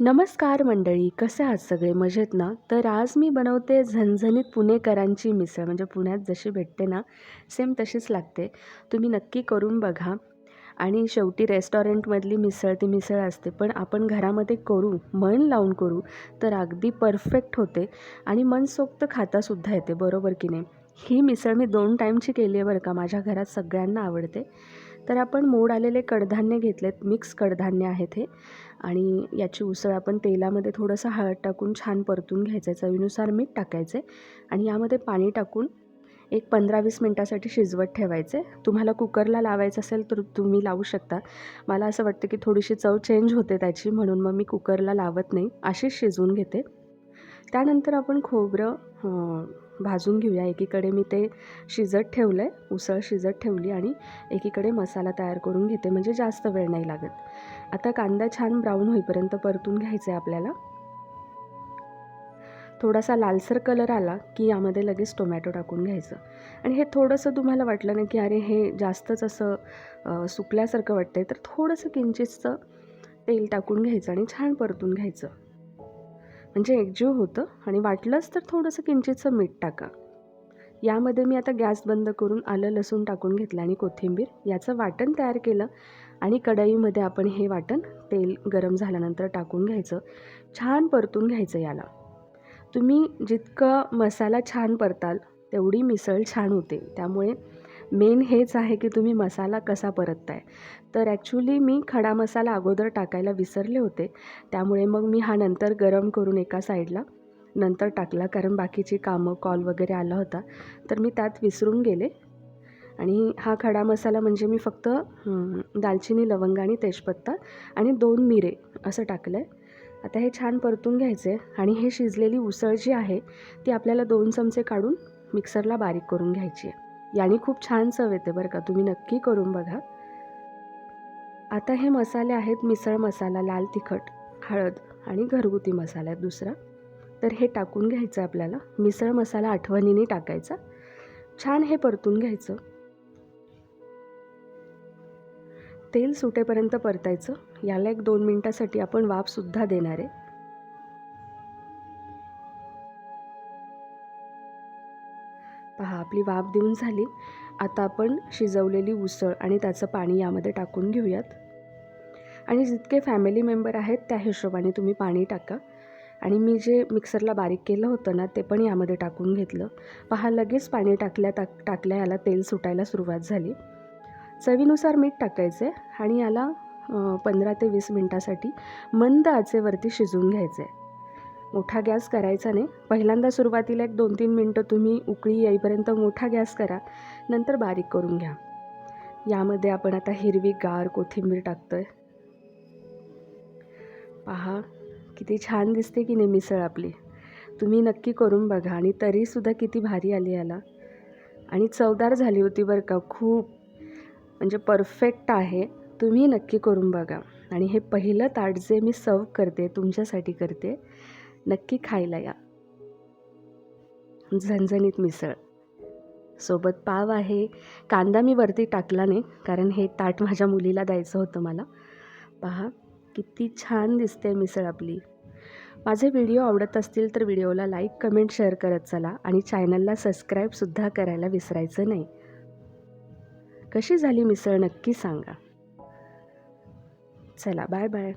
नमस्कार मंडळी कसे आहात सगळे? मजेत ना? तर आज मी बनवते झणझणीत पुणेकरांची मिसळ. म्हणजे पुण्यात जशी भेटते ना सेम तशीच लागते. तुम्ही नक्की करून बघा. आणि शेवटी रेस्टॉरंटमधली मिसळ ती मिसळ असते. पण आपण घरामध्ये करू मन लावून करू तर अगदी परफेक्ट होते. आणि मनसोक्त खातासुद्धा येते. बरोबर की नाही? ही मिसळ मी दोन टाईमची केली आहे बरं का. माझ्या घरात सगळ्यांना आवडते. तर आपण मोड आलेले कडधान्य घेतलेत मिक्स कडधान्य आहेत हे. आणि याची उसळ आपण तेलामध्ये थोडंसं हळद टाकून छान परतून घ्यायचं आहे चवीनुसार मीठ टाकायचं आहे आणि यामध्ये पाणी टाकून एक पंधरा वीस मिनटासाठी शिजवत ठेवायचे तुम्हाला कुकरला लावायचं असेल तर तुम्ही लावू शकता. मला असं वाटतं की थोडीशी चव चेंज होते त्याची म्हणून मग मी कुकरला लावत नाही. अशीच शिजवून घेते. त्यानंतर आपण खोबरं भाजून घेऊया. एकीकडे मी ते शिजत ठेवलं आहे उसळ शिजत ठेवली आणि एकीकडे मसाला तयार करून घेते. म्हणजे जास्त वेळ नाही लागत. आता कांदा छान ब्राऊन होईपर्यंत परतून घ्यायचं आहे आपल्याला. थोडासा लालसर कलर आला की यामध्ये लगेच टोमॅटो टाकून घ्यायचं. आणि हे थोडंसं तुम्हाला वाटलं ना की अरे हे जास्तच असं सुकल्यासारखं वाटतंय तर थोडंसं किंचितचं तेल टाकून घ्यायचं आणि छान परतून घ्यायचं. म्हणजे एकजीव होतं आणि वाटलंच तर थोडंसं किंचितचं मीठ टाका. यामध्ये मी आता गॅस बंद करून आलं लसूण टाकून घेतलं आणि कोथिंबीर याचं वाटण तयार केलं आणि कढईमध्ये आपण हे वाटण तेल गरम झाल्यानंतर टाकून घ्यायचं छान परतून घ्यायचं याला. तुम्ही जितकं मसाला छान परताल तेवढी मिसळ छान होते. त्यामुळे मेन हेच आहे की तुम्ही मसाला कसा परतताय. तर ॲक्च्युली मी खडा मसाला अगोदर टाकायला विसरले होते. त्यामुळे मग मी हा नंतर गरम करून एका साईडला नंतर टाकला कारण बाकीची कामं कॉल वगैरे आला होता. तर मी त्यात विसरून गेले. आणि हा खडा मसाला म्हणजे मी फक्त दालचिनी लवंग आणि तेजपत्ता आणि दोन मिरे असं टाकलं आहे आता हे छान परतून घ्यायचे आणि हे शिजलेली उसळ जी आहे ती आपल्याला दोन चमचे काढून मिक्सरला बारीक करून घ्यायची आहे. याने खूप छान चव येते बरं का. तुम्ही नक्की करून बघा. आता हे मसाले आहेत मिसळ मसाला लाल तिखट हळद आणि घरगुती मसाला आहे दुसरा. तर हे टाकून घ्यायचं आपल्याला. मिसळ मसाला आठवणीने टाकायचा. छान हे परतून घ्यायचं. तेल सुटेपर्यंत परतायचं. याला एक दोन मिनटासाठी आपण वाफसुद्धा देणार आहे. आपली वाफ देऊन झाली. आता आपण शिजवलेली उसळ आणि त्याचं पाणी यामध्ये टाकून घेऊयात. आणि जितके फॅमिली मेंबर आहेत त्या हिशोबाने तुम्ही पाणी टाका. आणि मी जे मिक्सरला बारीक केलं होतं ना ते पण यामध्ये टाकून घेतलं. पहा लगेच पाणी टाकल्या टाक टाकल्या याला तेल सुटायला सुरुवात झाली. चवीनुसार मीठ टाकायचं आहे आणि याला पंधरा ते वीस मिनटासाठी मंद आचेवरती शिजवून घ्यायचं. आहे मोठा गॅस करायचा नाही. पहिल्यांदा सुरुवातीला एक दोन तीन मिनटं तुम्ही उकळी येईपर्यंत मोठा गॅस करा. नंतर बारीक करून घ्या. यामध्ये आपण आता हिरवी गार कोथिंबीर टाकतो आहे पहा किती छान दिसते की नाही मिसळ आपली. तुम्ही नक्की करून बघा आणि तरीसुद्धा किती भारी आली याला. आणि चवदार झाली होती बरं का खूप. म्हणजे परफेक्ट आहे. तुम्ही नक्की करून बघा. आणि हे पहिलं ताट जे मी सर्व करते तुमच्यासाठी करते नक्की खायला या. झणझणीत मिसळ. सोबत पाव आहे. कांदा मी वरती टाकला नाही कारण हे ताट माझ्या मुलीला द्यायचं होतं मला. पहा किती छान दिसते मिसळ आपली. माझे व्हिडिओ आवडत असतील तर व्हिडिओला लाईक कमेंट शेअर करत चला आणि चॅनलला सबस्क्राईबसुद्धा करायला विसरायचं नाही. कशी झाली मिसळ नक्की सांगा. चला बाय बाय.